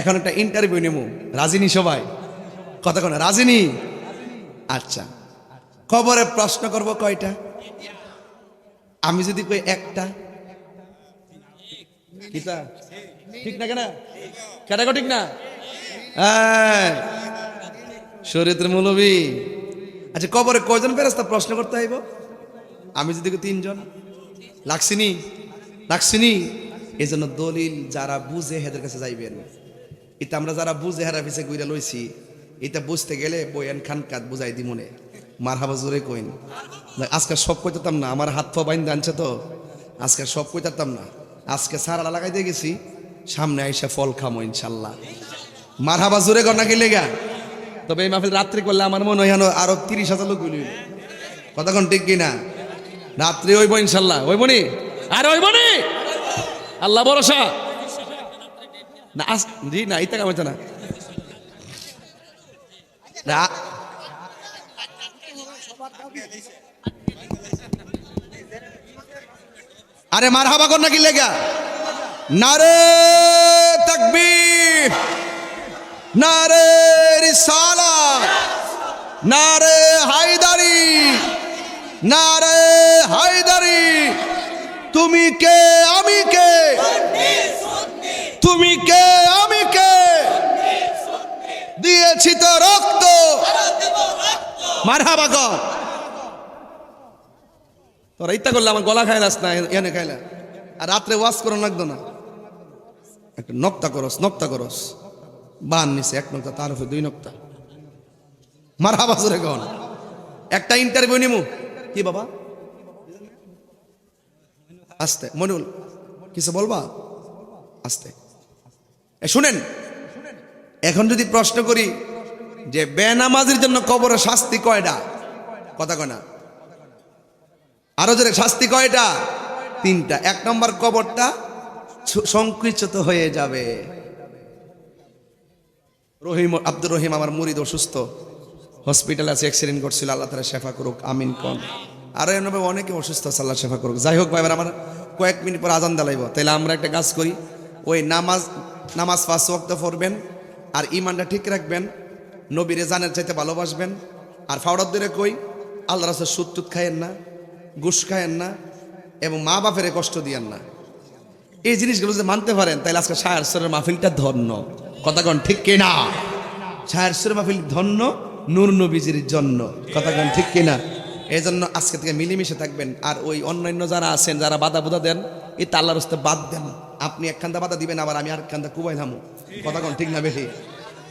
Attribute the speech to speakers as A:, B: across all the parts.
A: এখন একটা ইন্টারভিউ নেব। রাজিনী সবাই? কথা কোন রাজিনী? আচ্ছা। খবরে প্রশ্ন করব কয়টা? আমি যদি কই একটা? ঠিক না কেনা? কেটা গো ঠিক না? হ্যাঁ শরীরের মৌলবী। আচ্ছা কবরে কয়জন ফেরাস্তা প্রশ্ন করতে হইব আমি যদি তিনজন। লাগছিনি লাগছিনি এই জন্য দলিল যারা বুঝে হেদের কাছে যাইবেন। এটা আমরা যারা বুঝে হারা পিছে গুইরা লইছি, এটা বুঝতে গেলে বয়ান খান কাত বুঝাই দি মনে। মার হাবা জোরে কইন। আজকে সব কইতাম না, আমার হাত পা বাইন আনছে তো। আজকে সব কইতাম না। আজকে সারা লাগাই দিয়ে গেছি, সামনে আইসা ফল খামো ইনশাল্লাহ। মার হাবা জোরে গনা গেলে গা তবে এই মাহফিল রাত্রি করলে আমার মনে হয় আরও তিরিশ হাজার লোক গুলি কতক্ষণ ঠিক কিনা রাত্রি হইব ইনশাল্লাহ। হইব নি? আর হইব নি? আল্লাহ ভরসা। না আস জি না ইতা কামাইছে না না আরে মার হাবা কর না কি লেগা? নারে তাকবীর, নারে রিসালাত, নারে হায়দারি নারে হায়দারি, তুমি কে, আমি কে তুমি কে আমি কে দিয়েছি তো রক্ত মারহাবা কর তোরা ইত্যা করলে আমার গলা খাইলাস না এনে খাইলা আর রাত্রে ওয়াশ করো লাগতো না। একটা নক্তা করস নক্তা করস। বান নিছে, এক নক্তা, তার উপরে দুই নক্তা। মারহাবা জোরে গন একটা ইন্টারভিউ নিমু। কি বাবা? আস্তে মনুল কিছু বলবা? আস্তে। শুনেন। এখন যদি প্রশ্ন করি যে বেনামাজির জন্য কবরের শাস্তি কয়টা? কথা কয় না। আরও জোরে, শাস্তি কয়টা? তিনটা। এক নম্বর কবরটা সংকুচিত হয়ে যাবে। রহিম, আব্দুর রহিম আমার মুরিদ অসুস্থ। হসপিটালে আছে অ্যাক্সিডেন্ট করছিল, আল্লাহ তারা শেফা করুক, আমিন কন আরও এভাবে অনেকে অসুস্থ আছে, আল্লাহ শেফা করুক। যাই হোক ভাই, এবার আমার কয়েক মিনিট পর আজান দালাইব তাহলে আমরা একটা কাজ করি, ওই নামাজ নামাজ পাঁচ ওয়াক্ত পড়বেন, আর ইমানটা ঠিক রাখবেন। নবীরে জানের চাইতে ভালোবাসবেন। আর ফাওড়ার দূরে কই আল্লাহ রাসের সুদ টুত খায়েন না, ঘুষ খায়েন না, এবং মা বাপের কষ্ট দিয়েন না। এই জিনিসগুলো যদি মানতে পারেন, তাহলে আজকে শায়ারসরের মাহফিলটা ধন্য। কথাগণ ঠিক কিনা শায়ারসরের মাহফিল ধন্য, নূর নবীজির জন্য। কথাগণ ঠিক কিনা এই জন্য আজকে থেকে মিলেমিশে থাকবেন। আর ওই অন্যান্য যারা আছেন, যারা বাধা বুধা দেন এই তাল্লার হস্তে বাদ দেন। আপনি এক খান্দা বাধা দিবেন, আবার আমি আর খান্দা কুবাই থামু কথাগণ ঠিক না বেশি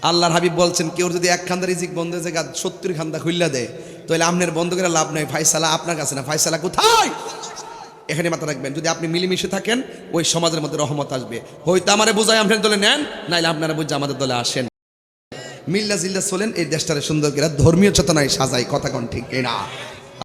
A: আল্লাহর হাবিব বলছেন, কেউ যদি এক খান্দা রিজিক বন্ধ হয়ে যায় সত্তর খান্দা খুললা দেয়, তাহলে আপনার বন্ধ করে লাভ নেই। ফাইসালা আপনার কাছে না, ফাইসালা কোথায়? এখানে মাথা রাখবেন, যদি আপনি মিলেমিশে থাকেন, ওই সমাজের মধ্যে রহমত আসবে। হয়তো আমারে বোঝায় আপনার দলে নেন, নাইলে আপনারা বুঝে আমাদের দলে আসেন। মিল্লা জিল্লা চলেন এই দেশটারে সুন্দর করে ধর্মীয় চেতনায় সাজাই কথা কোন ঠিক না